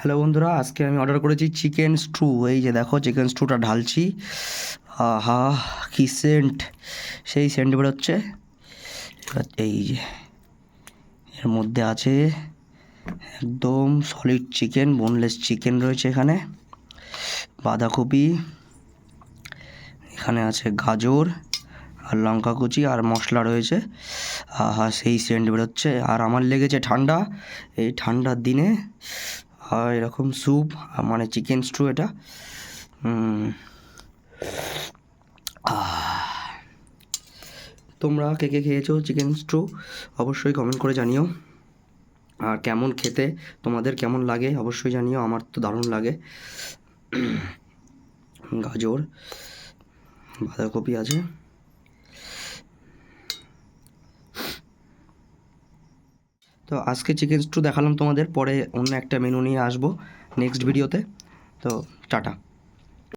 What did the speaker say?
Hello বন্ধুরা, আজকে আমি অর্ডার করেছি চিকেন স্ট্রু এই যে দেখো চিকেন স্ট্রুটা ঢালছি। আহা, কি সেন্ট সেই সেন্ট বেরোচ্ছে। এই যে, এর মধ্যে আছে একদম সলিড চিকেন বোনলেস চিকেন রয়েছে এখানে। বাঁধাকপি, এখানে আছে গাজর, আর লঙ্কা কুচি, আর মশলা রয়েছে। আহা, সেই সেন্ট বেরোচ্ছে। আর আমার লেগেছে ঠান্ডা। এই ঠান্ডার দিনে আর এরকম স্যুপ মানে চিকেন স্টু এটা। তোমরা কে কে খেয়েছো চিকেন স্টু অবশ্যই কমেন্ট করে জানিও। আর কেমন খেতে, তোমাদের কেমন লাগে অবশ্যই জানিও, আমার তো দারুণ লাগে। গাজর, বাঁধাকপি আছে। তো আজকে চিকেন স্টু দেখালাম তোমাদের, পরে অন্য একটা মেনু নিয়ে আসব নেক্সট ভিডিওতে তো টাটা।